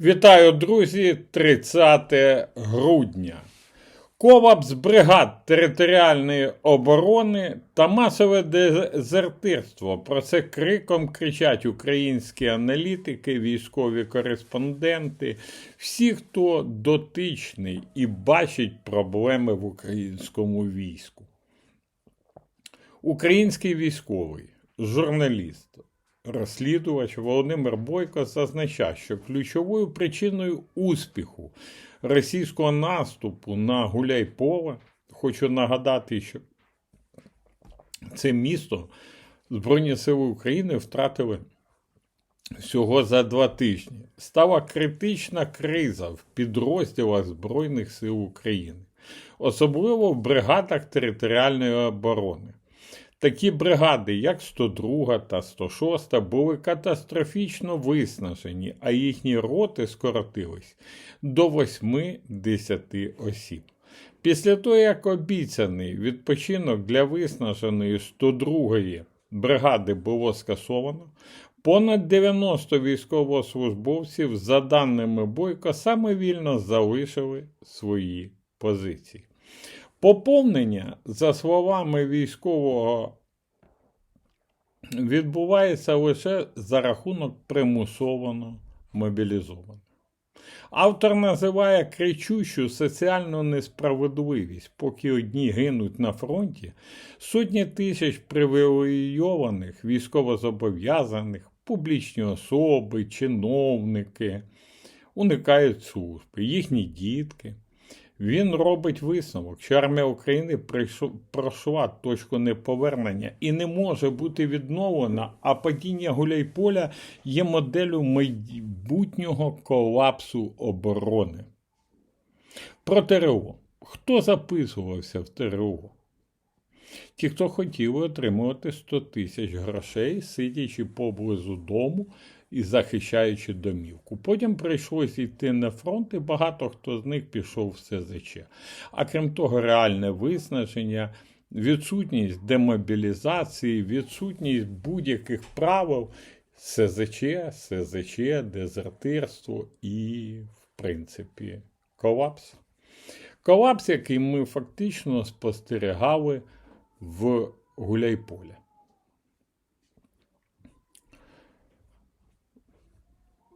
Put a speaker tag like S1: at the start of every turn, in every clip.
S1: Вітаю, друзі! 30 грудня. Колапс бригад територіальної оборони та масове дезертирство. Про це криком кричать українські аналітики, військові кореспонденти, всі, хто дотичний і бачить проблеми в українському війську. Український військовий, журналіст, розслідувач Володимир Бойко зазначає, що ключовою причиною успіху російського наступу на Гуляйполе, хочу нагадати, що це місто Збройні Сили України втратили всього за два тижні. Стала критична криза в підрозділах Збройних сил України, особливо в бригадах територіальної оборони. Такі бригади, як 102 та 106, були катастрофічно виснажені, а їхні роти скоротились до 8-10 осіб. Після того, як обіцяний відпочинок для виснаженої 102-ї бригади було скасовано, понад 90 військовослужбовців, за даними Бойко, самовільно залишили свої позиції. Поповнення, за словами військового, відбувається лише за рахунок примусовано мобілізованих. Автор називає кричущу соціальну несправедливість, поки одні гинуть на фронті, сотні тисяч привілейованих, військовозобов'язаних, публічні особи, чиновники уникають служби, їхні дітки. Він робить висновок, що армія України пройшла точку неповернення і не може бути відновлена, а падіння Гуляйполя є моделлю майбутнього колапсу оборони. Про ТРО. Хто записувався в ТРО? Ті, хто хотіли отримувати 100 тисяч грошей, сидячи поблизу дому і захищаючи домівку. Потім прийшлося йти на фронт, і багато хто з них пішов в СЗЧ. А крім того, реальне виснаження, відсутність демобілізації, відсутність будь-яких правил СЗЧ, СЗЧ, дезертирство і, в принципі, колапс. Колапс, який ми фактично спостерігали в Гуляйполі.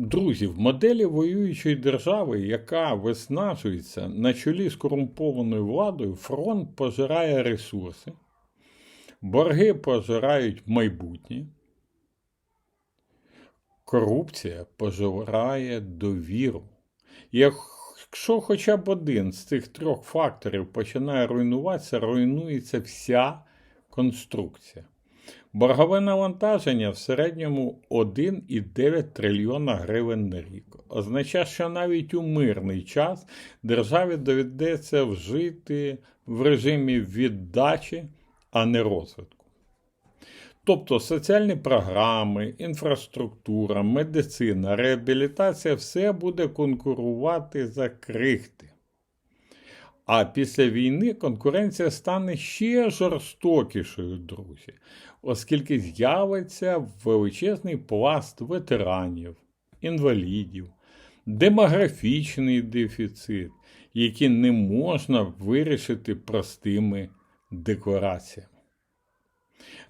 S1: Друзі, в моделі воюючої держави, яка виснажується на чолі з корумпованою владою, фронт пожирає ресурси, борги пожирають майбутнє, корупція пожирає довіру. Якщо хоча б один з цих трьох факторів починає руйнуватися, руйнується вся конструкція. Боргове навантаження в середньому 1,9 трильйона гривень на рік. Означає, що навіть у мирний час державі доведеться вжити в режимі віддачі, а не розвитку. Тобто соціальні програми, інфраструктура, медицина, реабілітація все буде конкурувати за крихти. А після війни конкуренція стане ще жорстокішою, друзі, оскільки з'явиться величезний пласт ветеранів, інвалідів, демографічний дефіцит, який не можна вирішити простими деклараціями.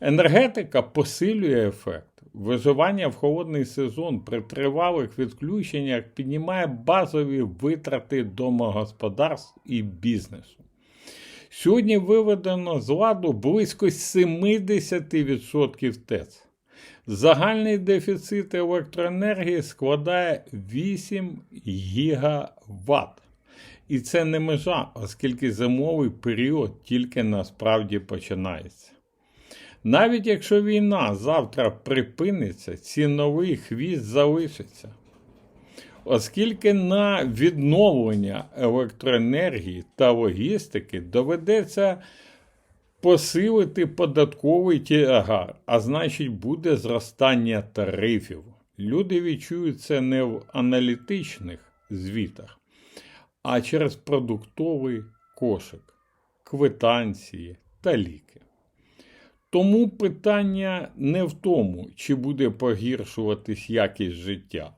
S1: Енергетика посилює ефект. Виживання в холодний сезон при тривалих відключеннях піднімає базові витрати домогосподарств і бізнесу. Сьогодні виведено з ладу близько 70% ТЕЦ. Загальний дефіцит електроенергії складає 8 гігаватт. І це не межа, оскільки зимовий період тільки насправді починається. Навіть якщо війна завтра припиниться, ціновий хвіст залишиться. Оскільки на відновлення електроенергії та логістики доведеться посилити податковий тягар, а значить, буде зростання тарифів. Люди відчують це не в аналітичних звітах, а через продуктовий кошик, квитанції та ліки. Тому питання не в тому, чи буде погіршуватись якість життя,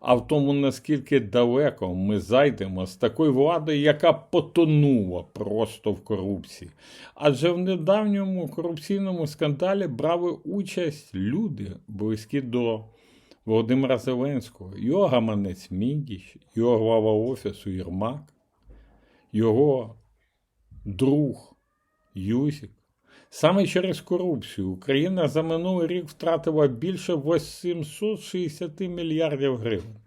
S1: а в тому, наскільки далеко ми зайдемо з такою владою, яка потонула просто в корупції. Адже в недавньому корупційному скандалі брали участь люди, близькі до Володимира Зеленського, його гаманець Міндіч, його глава офісу Єрмак, його друг Юзік. Саме через корупцію Україна за минулий рік втратила більше 860 мільярдів гривень.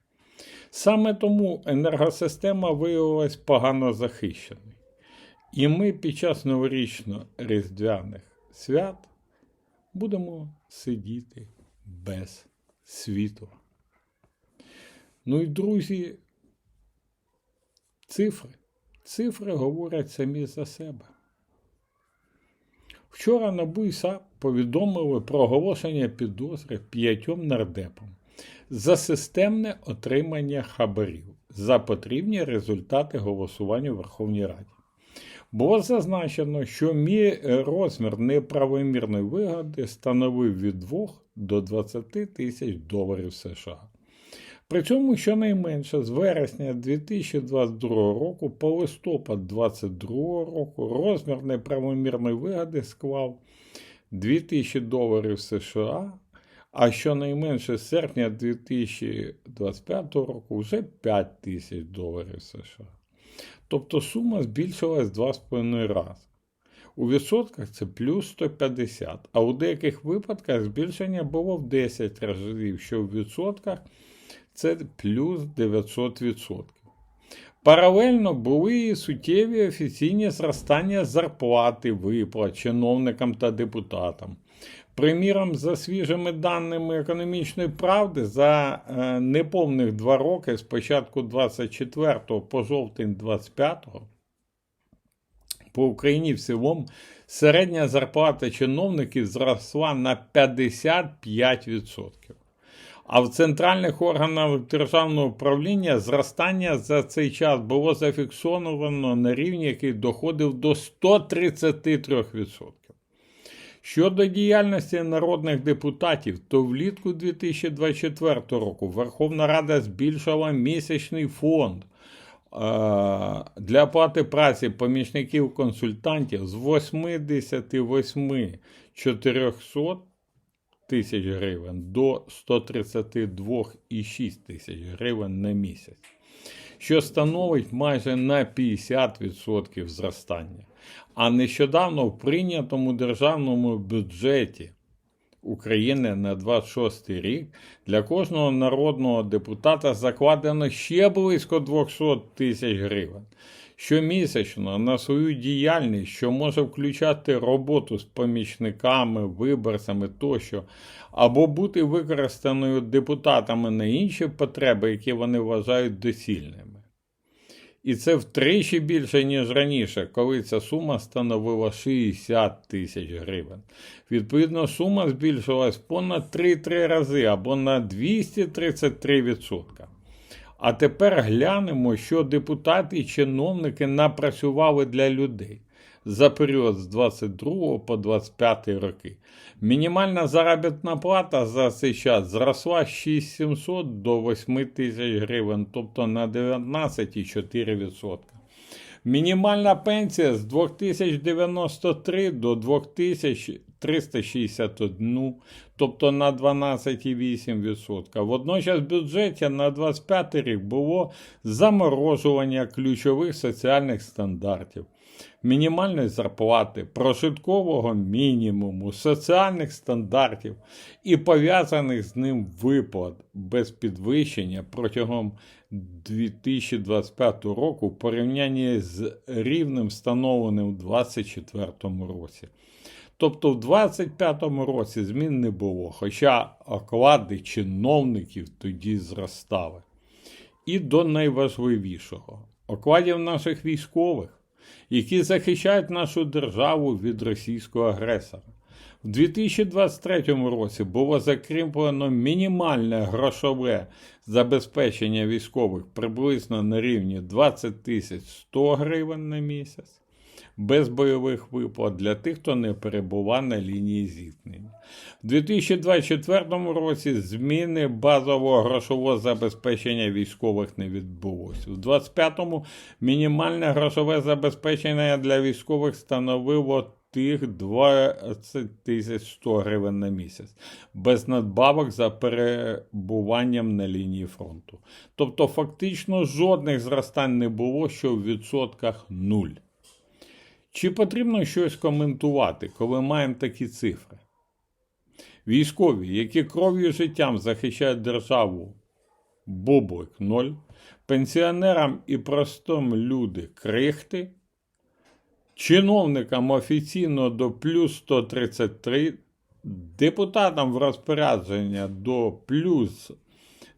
S1: Саме тому енергосистема виявилась погано захищеною. І ми під час новорічно-різдвяних свят будемо сидіти без світла. Ну і друзі, цифри. Цифри говорять самі за себе. Вчора НАБУ і САП повідомили про оголошення підозри п'ятьом нардепам за системне отримання хабарів за потрібні результати голосування у Верховній Раді. Було зазначено, що мій розмір неправомірної вигоди становив від 2 до 20 тисяч доларів США. При цьому щонайменше з вересня 2022 року по листопад 2022 року розмір неправомірної вигоди склав 2000 доларів США, а щонайменше з серпня 2025 року вже 5 тисяч доларів США. Тобто сума збільшилась 2,5 рази. У відсотках це плюс 150, а у деяких випадках збільшення було в 10 разів, що в відсотках це плюс 900%. Паралельно були і суттєві офіційні зростання зарплати виплат чиновникам та депутатам. Приміром, за свіжими даними економічної правди, за е, неповних два роки з початку 24 по жовтень 25 по Україні в цілому середня зарплата чиновників зросла на 55%. А в центральних органах державного управління зростання за цей час було зафіксовано на рівні, який доходив до 133%. Щодо діяльності народних депутатів, то влітку 2024 року Верховна Рада збільшила місячний фонд для оплати праці помічників консультантів з 88 400 тисяч гривень до 132,6 тисяч гривень на місяць, що становить майже на 50% зростання. А нещодавно в прийнятому державному бюджеті України на 26 рік для кожного народного депутата закладено ще близько 200 тисяч гривень. Щомісячно на свою діяльність, що може включати роботу з помічниками, виборцями тощо, або бути використаною депутатами на інші потреби, які вони вважають доцільними. І це втричі більше, ніж раніше, коли ця сума становила 60 тисяч гривень. Відповідно, сума збільшилась понад 3-3 рази або на 233%. А тепер глянемо, що депутати і чиновники напрацювали для людей за період з 22 по 25 роки. Мінімальна заробітна плата за цей час зросла з 6700 до 8 тисяч гривень, тобто на 19,4%. Мінімальна пенсія з 2093 до 2361, тобто на 12,8%. Водночас в бюджеті на 25 рік було заморожування ключових соціальних стандартів мінімальної зарплати, прожиткового мінімуму, соціальних стандартів і пов'язаних з ним виплат без підвищення протягом 2025 року в порівнянні з рівнем встановленим у 2024 році. Тобто в 2025 році змін не було, хоча оклади чиновників тоді зростали. І до найважливішого окладів наших військових які захищають нашу державу від російського агресора. В 2023 році було закріплено мінімальне грошове забезпечення військових приблизно на рівні 20 тисяч 100 гривень на місяць. Без бойових виплат для тих, хто не перебував на лінії зіткнення. У 2024 році зміни базового грошового забезпечення військових не відбулося. У 2025 мінімальне грошове забезпечення для військових становило тих 20 тисяч 100 гривень на місяць, без надбавок за перебуванням на лінії фронту. Тобто, фактично жодних зростань не було, що в відсотках нуль. Чи потрібно щось коментувати, коли маємо такі цифри? Військові, які кров'ю життям захищають державу, бублик ноль, пенсіонерам і простим люди крихти, чиновникам офіційно до плюс 133, депутатам в розпорядження до плюс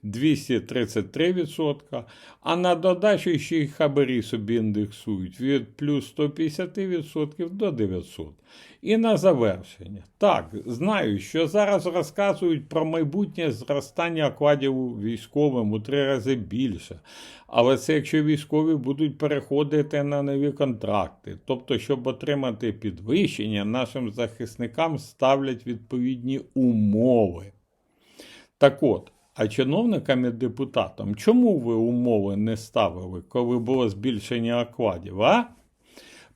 S1: 233%, а на додачу ще й хабарі собі індексують від плюс 150% до 900%. І на завершення. Так, знаю, що зараз розказують про майбутнє зростання окладів військовим у три рази більше. Але це якщо військові будуть переходити на нові контракти. Тобто, щоб отримати підвищення, нашим захисникам ставлять відповідні умови. Так от, а чиновникам і депутатам, чому ви умови не ставили, коли було збільшення окладів? а?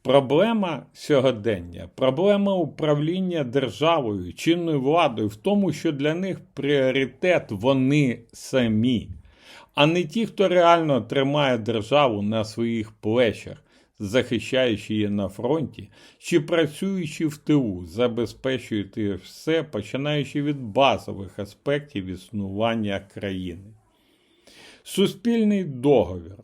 S1: Проблема сьогодення, проблема управління державою, чинною владою в тому, що для них пріоритет вони самі, а не ті, хто реально тримає державу на своїх плечах, захищаючи її на фронті, чи працюючи в тилу, забезпечуючи все, починаючи від базових аспектів існування країни. Суспільний договір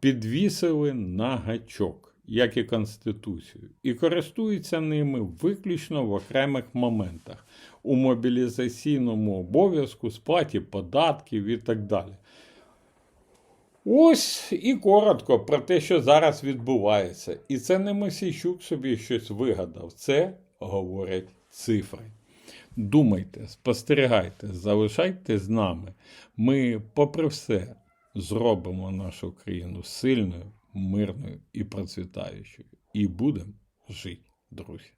S1: підвісили на гачок як і Конституцію, і користуються ними виключно в окремих моментах у мобілізаційному обов'язку, сплаті податків і так далі. Ось і коротко про те, що зараз відбувається. І це не Мосійчук собі щось вигадав, це говорять цифри. Думайте, спостерігайте, залишайте з нами. Ми, попри все, зробимо нашу країну сильною мирною і процвітаючою. І будемо жити, друзі.